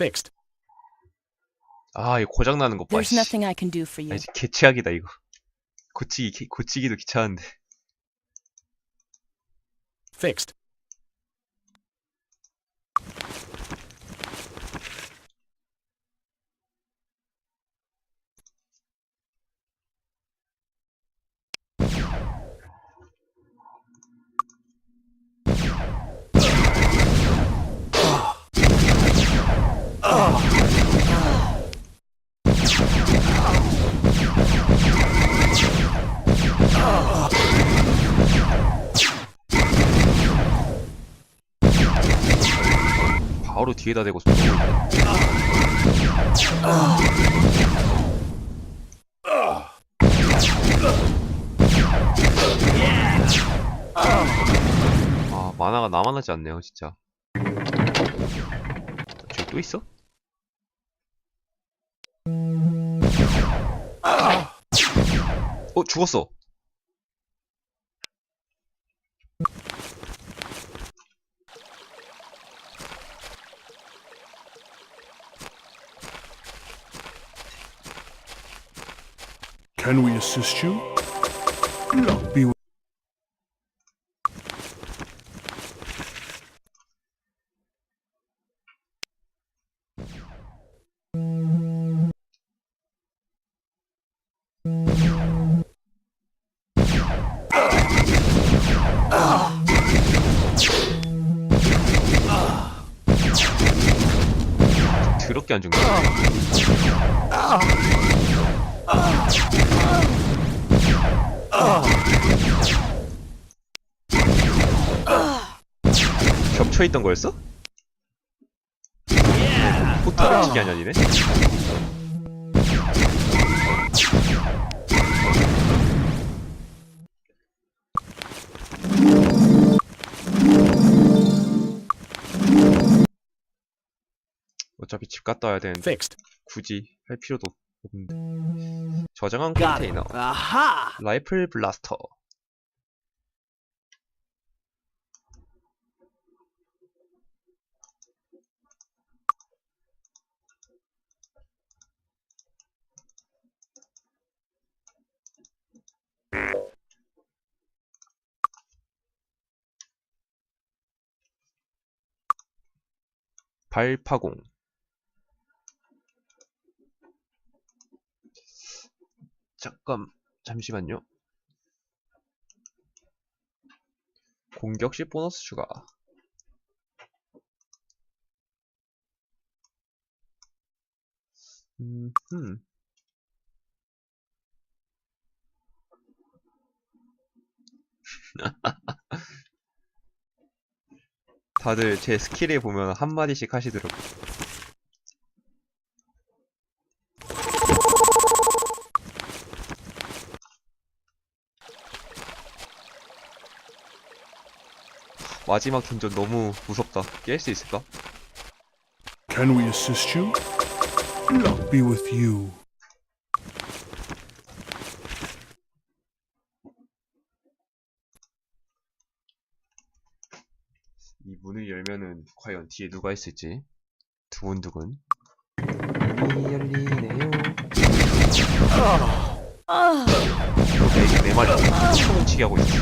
Fixed. 아, 이거 고장 나는 것 봐. There's 씨. nothing I can do for 아, you. 이제 개최악이다 이거. 고치기 개- 고치기도 귀찮은데. Fixed. 바로 뒤에다 대고 있네. 아, 만화가 하지 않네요, 진짜. 또 있어? 어, 죽었어. Can we assist you? Luck be 겹쳐있던 거였어? 포탈을 치게 하냐 니네? 어차피 집 갔다 와야 되는데 Fixed. 굳이 할 필요도 없는데 저장한. 컨테이너! 라이플 블라스터 발파공 잠깐 잠시만요. 공격 시 보너스 추가. 음, 음. 다들 제 스킬에 보면 한마디씩 하시더라고요. 마지막 dungeon 너무 무섭다. 깰 수 있을까? Can we assist you? Luck be with you. 이 문을 열면은 과연 뒤에 누가 있을지 두근두근 문이 열리네요 내, 내 말이 훔치게 하고 있어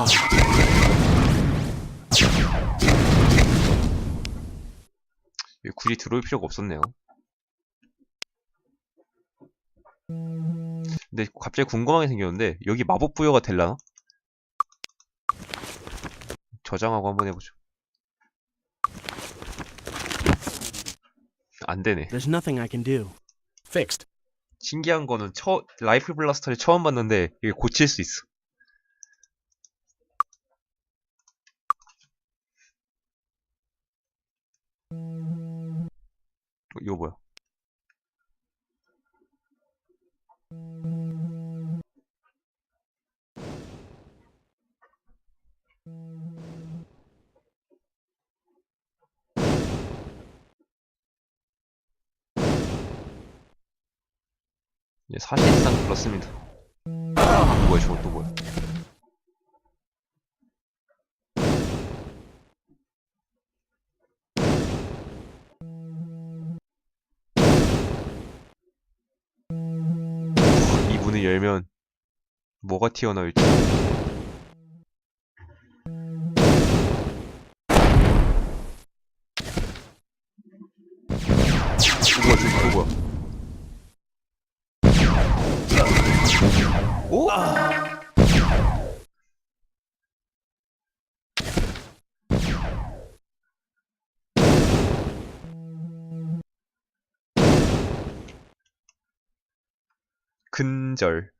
여기 굳이 들어올 필요가 없었네요 근데 갑자기 궁금한 게 생겼는데 여기 마법 부여가 될라나? 저장하고 한번 해보죠 안 되네 There's nothing I can do. Fixed. 신기한 거는 처, 라이플 블라스터를 처음 봤는데 이게 고칠 수 있어. 어, 이거 뭐야? 이제 사실상 그렇습니다. 뭐야 저건 또 뭐야? 열면 뭐가 튀어나올지. 저거 또 뭐야? 오? 근절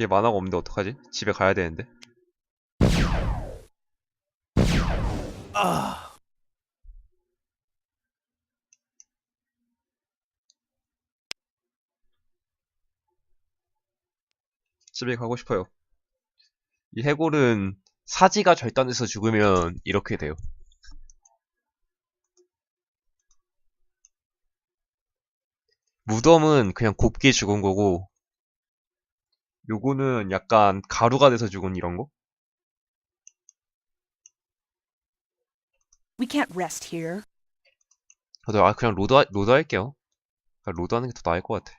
얘 만화가 없는데 어떡하지? 집에 가야 되는데 가고 싶어요 이 해골은 사지가 절단돼서 죽으면 이렇게 돼요 무덤은 그냥 곱게 죽은 거고 요거는 약간 가루가 돼서 죽은 이런 거? We can't rest here. 저도 아 그냥 로드 하- 로드 할게요. 그냥 로드 하는 게 더 나을 것 같아.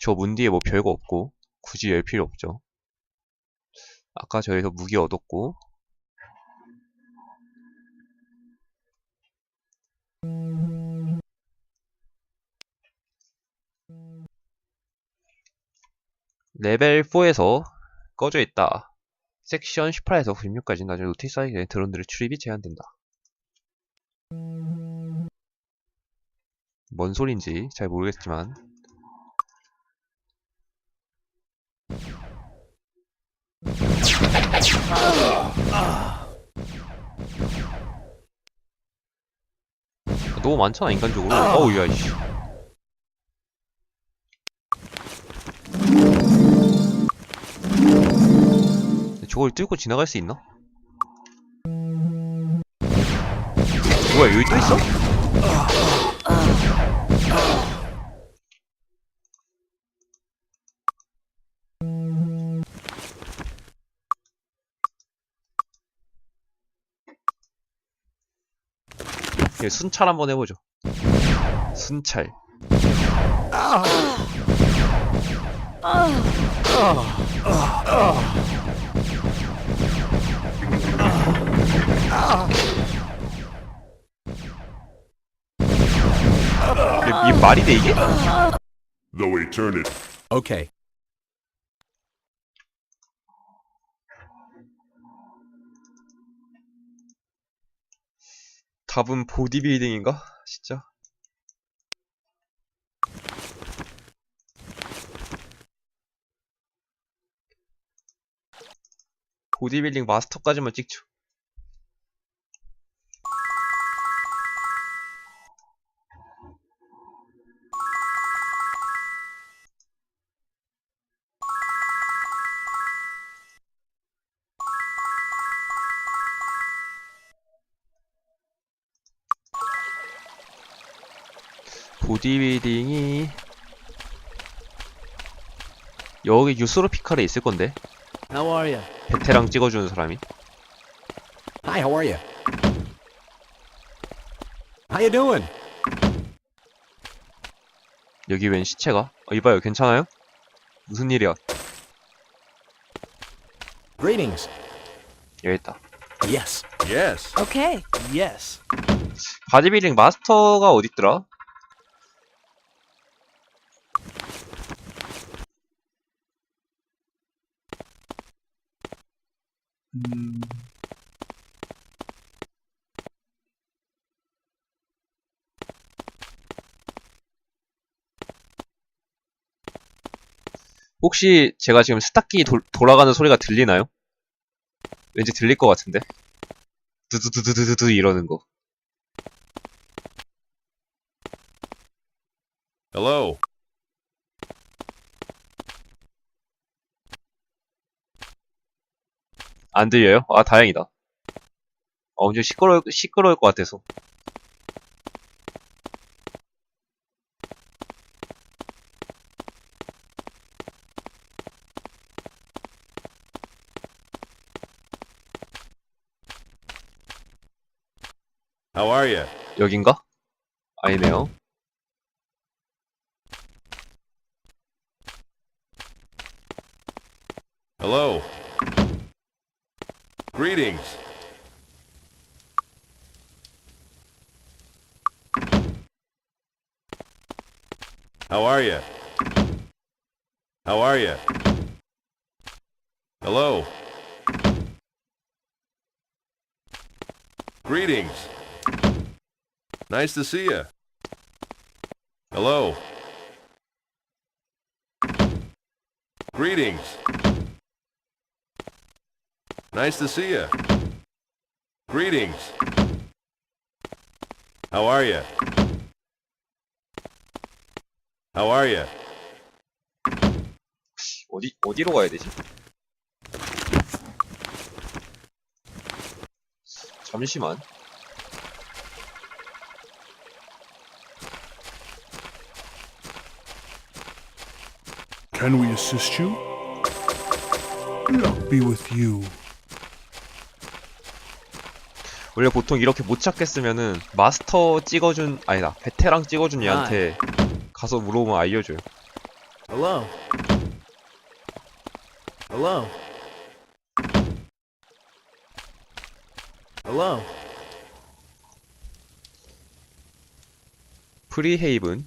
저 문 뒤에 뭐 별거 없고 굳이 열 필요 없죠. 아까 저기서 무기 얻었고 레벨 4에서 꺼져 있다. 섹션 18에서 96까지 나중에 노티스 하기 드론들의 출입이 제한된다. 뭔 소린지 잘 모르겠지만 너무 많잖아 인간적으로 어우 야이씨 저걸 뚫고 지나갈 수 있나? 뭐야 여기 또 있어? 예, 순찰 한번 해보죠. 순찰. 이게, 이게 말이 돼 이게? Though eternity. Okay. 답은 보디빌딩인가? 진짜. 보디빌딩 마스터까지만 찍죠. 보디빌딩이 여기 유스로피칼에 있을 건데 How are you? 베테랑 찍어주는 사람이 Hi, how are you? How you doing? 여기 웬 시체가? 어, 이봐요 괜찮아요? 무슨 일이야? Greetings. 여기 있다 Yes. Yes. Okay. Yes. 바디빌딩 마스터가 어딨더라? 음. 혹시 제가 지금 스타키 돌아가는 소리가 들리나요? 왠지 들릴 것 같은데? 두두두두두두 이러는 거. Hello. 안 들려요? 아, 다행이다. 어, 엄청 시끄러울, 시끄러울 것 같아서. How are you? 여긴가? 아니네요. Hello. Greetings. How are you? How are you? Hello. Greetings. Nice to see you. Hello. Greetings. Nice to see you. Greetings. How are you? How are you? 어디, 어디로 가야 되지? 잠시만. Can we assist you? Luck be with you. 원래 보통 이렇게 못 찾겠으면은 마스터 찍어준 아니다 베테랑 찍어준 얘한테 가서 물어보면 알려줘요. Hello. Hello. Hello. 프리헤이븐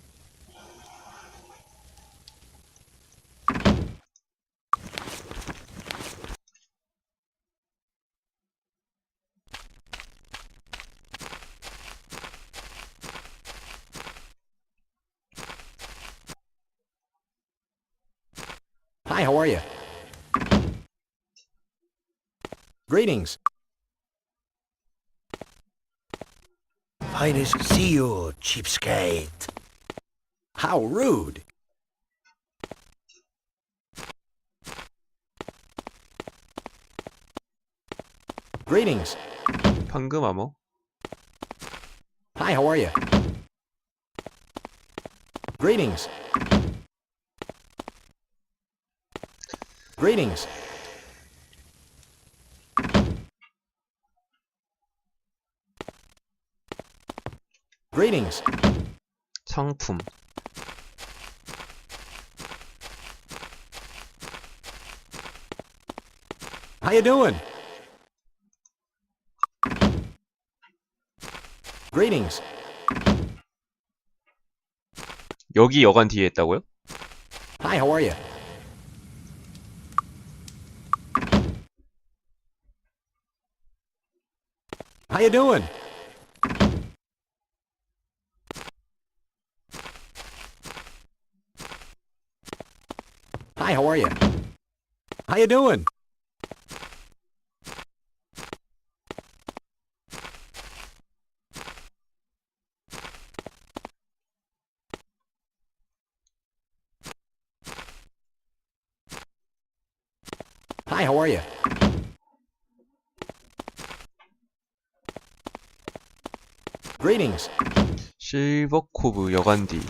Finest to see you, cheapskate. How rude. Greetings. 방금 암호 Hi, how are you? Greetings. Greetings. Greetings. 상품 How you doing? Greetings. 여기 여관 뒤에 있다고요? Hi, how are you? How you doing? How are you? How you doing? Hi, how are you? Greetings. 실버코브 뒤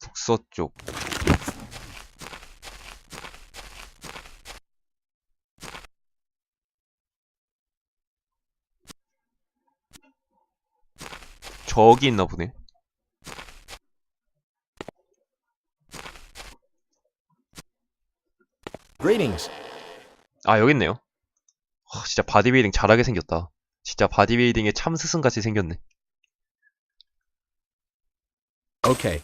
북서쪽 저기 있나 보네 Greetings. 아 여기 있네요 아, 진짜 바디빌딩 잘하게 생겼다 진짜 바디빌딩의 참 스승 같이 생겼네 Okay.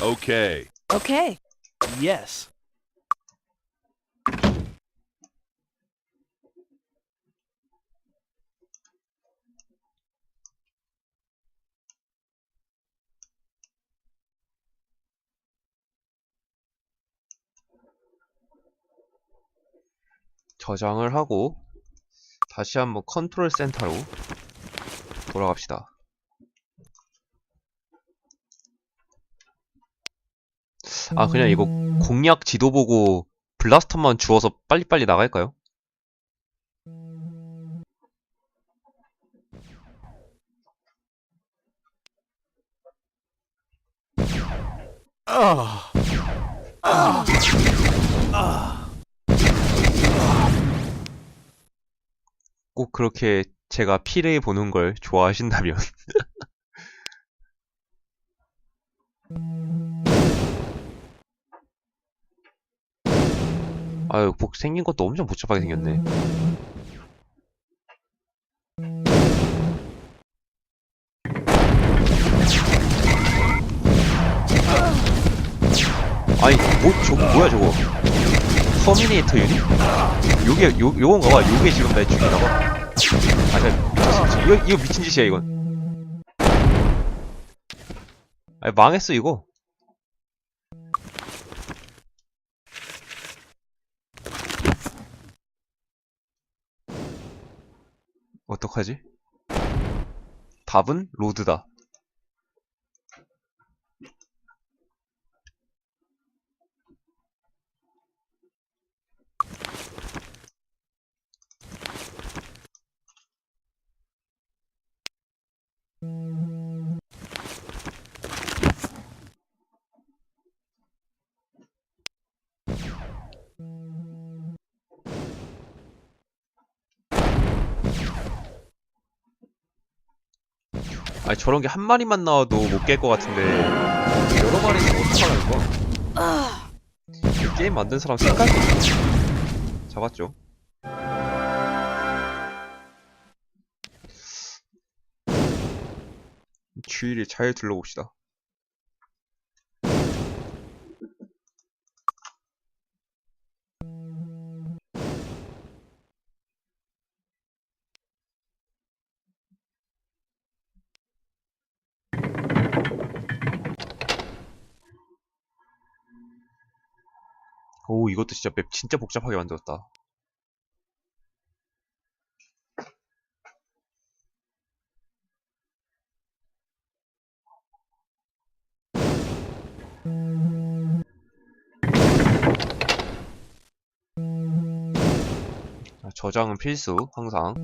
Okay. Okay. Yes. 저장을 하고 다시 한번 컨트롤 센터로 돌아갑시다. 아, 그냥 이거 공략 지도 보고 블라스터만 주워서 빨리빨리 나갈까요? 꼭 그렇게 제가 피레이 보는 걸 좋아하신다면. 아유 복 생긴 것도 엄청 복잡하게 생겼네. 아니 뭐 저거 뭐야 저거 터미네이터 유닛? 요게 요 요건가 봐 요게 지금 날 죽이나 봐 아, 저, 이거, 이거 미친 짓이야, 이건. 아니, 망했어, 이거. 어떡하지? 답은 로드다. 아니, 저런 게 한 마리만 나와도 못 깰 것 같은데, 여러 마리는 어떡하나, 이거? 이 게임 만든 사람 생각이. 잡았죠. 주위를 잘 둘러봅시다. 오, 이것도 진짜 맵 진짜 복잡하게 만들었다. 저장은 필수, 항상.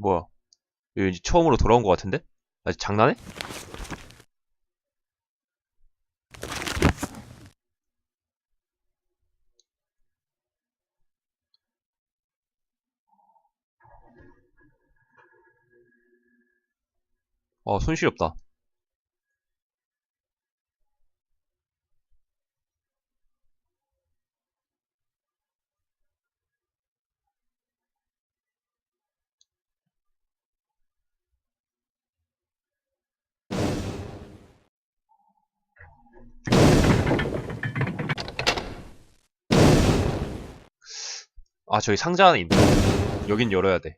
뭐야? 왠지 처음으로 돌아온 것 같은데? 아직 장난해? 아, 손실이 없다. 아 저기 상자 하나 있네 여긴 열어야 돼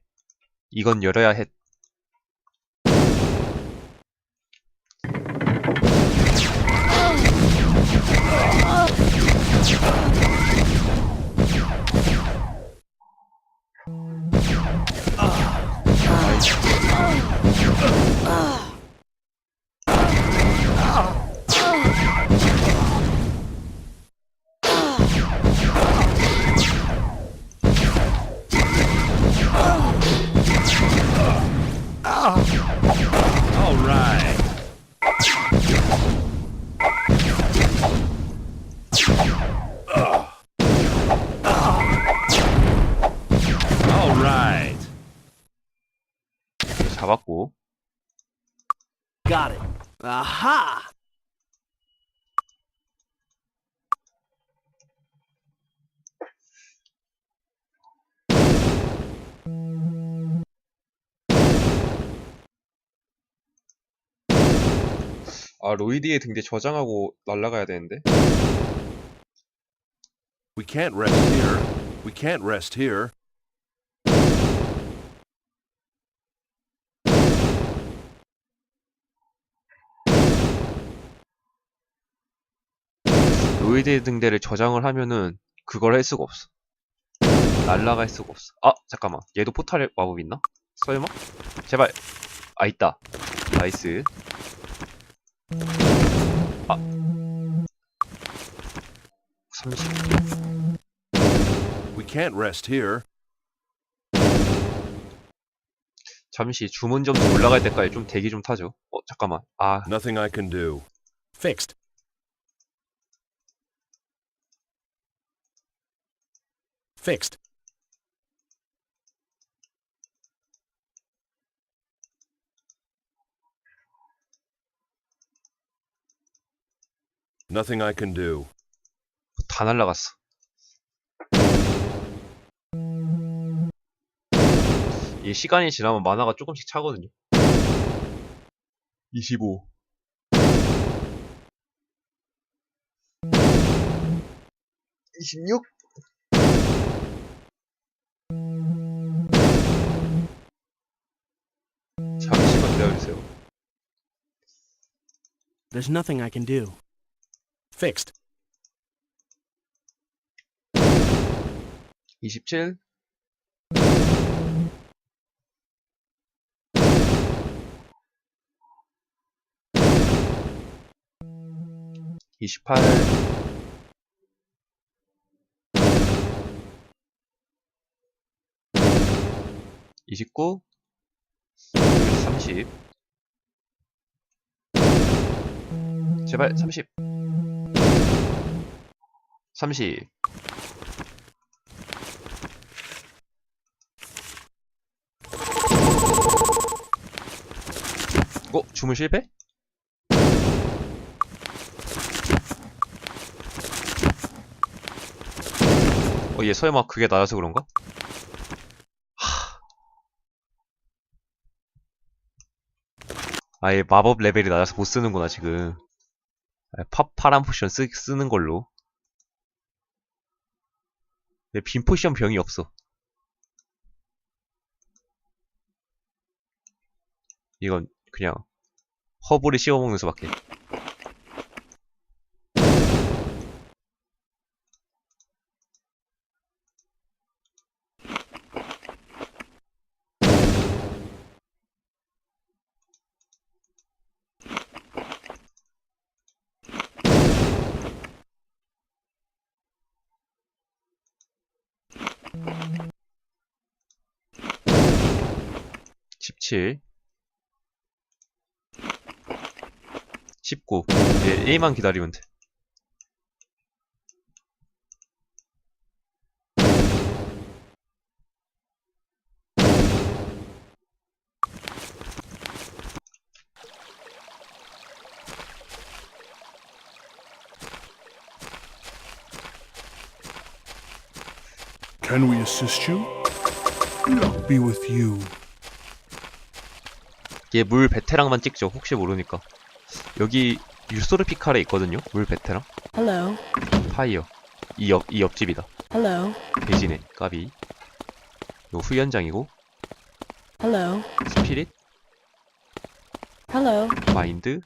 이건 열어야 해 아. Aha! 아 로이드의 등대 저장하고 날아가야 되는데 We can't rest here. We can't rest here. 로이드의 등대를 저장을 하면은 그걸 할 수가 없어 날아갈 수가 없어 아 잠깐만 얘도 포탈 마법 있나? 설마? 제발 아 있다 나이스 아 30. We can't rest here. 잠시 주문 점수 올라갈 때까지 좀 대기 좀 타죠. 어, 잠깐만. 아, Nothing I can do. Fixed. Fixed. Nothing I can do. 다 날라갔어. 이 시간이 지나면 만화가 조금씩 차거든요. 25. 26? 잠시 만 기다려주세요. There's nothing I can do. Fixed. 27? 이십 팔, 이십구, 삼십, 제발 삼십, 삼십, 어? 주문 실패? 어, 얘 설마 그게 낮아서 그런가? 아예 마법 레벨이 낮아서 못 쓰는구나, 지금. 아, 파, 파란 포션 쓰, 쓰는 걸로. 내빈 포션 병이 없어. 이건 그냥 허브를 씌워먹는 수밖에. 십칠 19. 얘 A만 기다리면 돼. Can we assist you? Be with you. 얘 물 베테랑만 찍죠. 혹시 모르니까. 여기 유소르 피칼에 있거든요. 물 베테랑. Hello. 파이어. 이 옆, 이 옆집이다. Hello. 대신에 까비. 요 후연장이고 Hello. 스피릿, Hello. 마인드.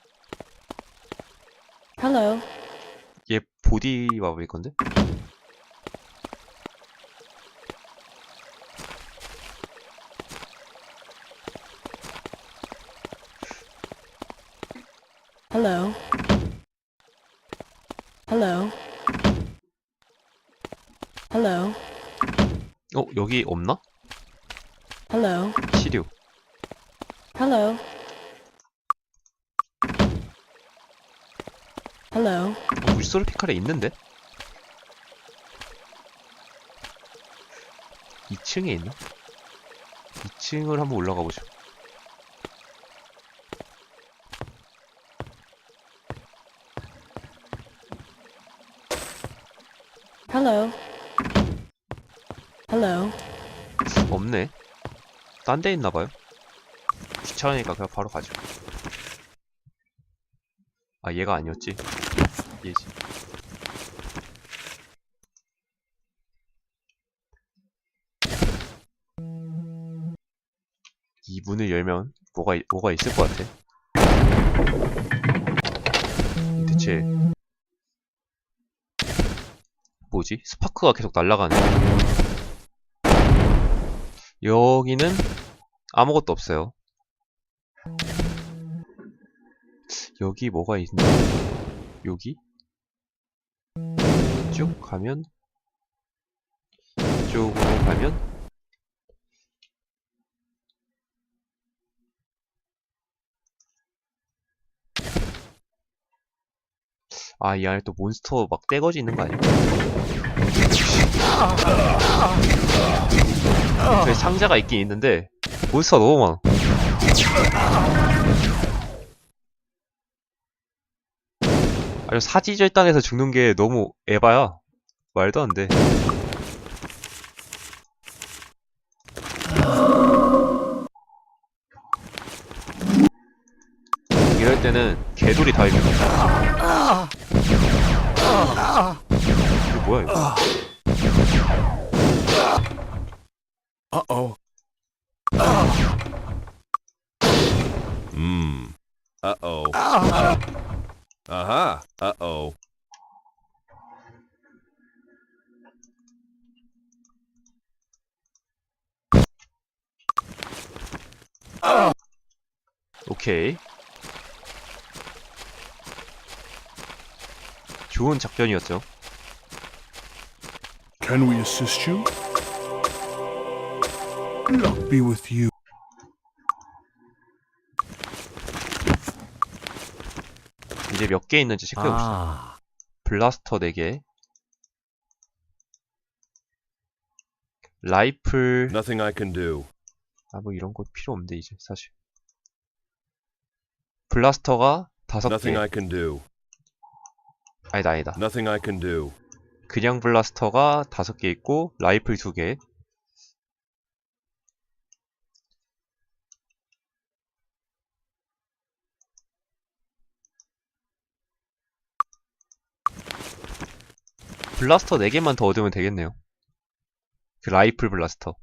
Hello. 얘 보디 마법일 건데. 여기 없나? Hello. 시료. Hello. Hello. 어, 물소리 피칼에 있는데? 2층에 있나? 2층을 한번 올라가 보죠. Hello. Hello. 없네. 딴 데 있나봐요. 귀찮으니까 그냥 바로 가죠. 아, 얘가 아니었지. 얘지. 이 문을 열면 뭐가, 있- 뭐가 있을 것 같아. 대체, 뭐지? 스파크가 계속 날아가네. 여기는 아무것도 없어요. 여기 뭐가 있나? 여기? 쭉 가면 이쪽으로 가면 아, 이 안에 또 몬스터 막 떼거지 있는 거 아니야? 저기 상자가 있긴 있는데 몬스터가 너무 많아. 아니 사지절단에서 죽는 게 너무 에바야. 말도 안 돼. 이럴 때는 개돌이 다 이겨. 이게 뭐야 이거? Uh-oh. Hmm. Uh-oh. Uh-huh. Uh-oh. 오케이. 좋은 작전이었죠. Can we assist you? Luck be with you. 이제 몇 개 있는지 체크해봅시다. Ah. 블라스터 4개. 라이플, Nothing I can do. 아, 뭐 이런 거 필요 없는데, 이제, 사실. 블라스터가 5개. Nothing I can do. 아니다, 아니다. Nothing I can do. 그냥 블라스터가 5개 있고, 라이플 2개. 블라스터 4개만 더 얻으면 되겠네요. 그 라이플 블라스터.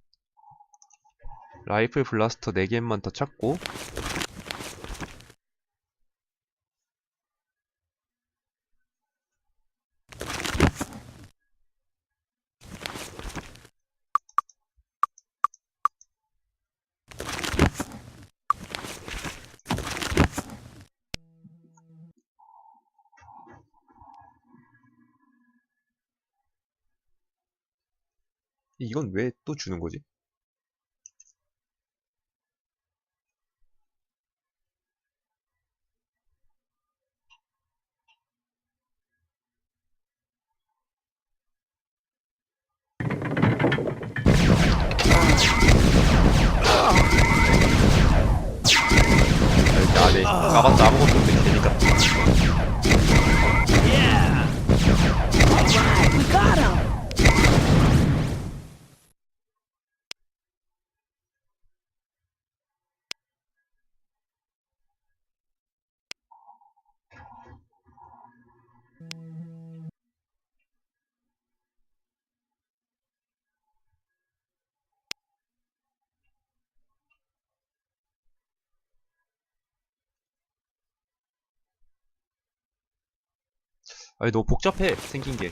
라이플 블라스터 4개만 더 찾고, 이건 왜 또 주는 거지? 아니 너무 복잡해 생긴 게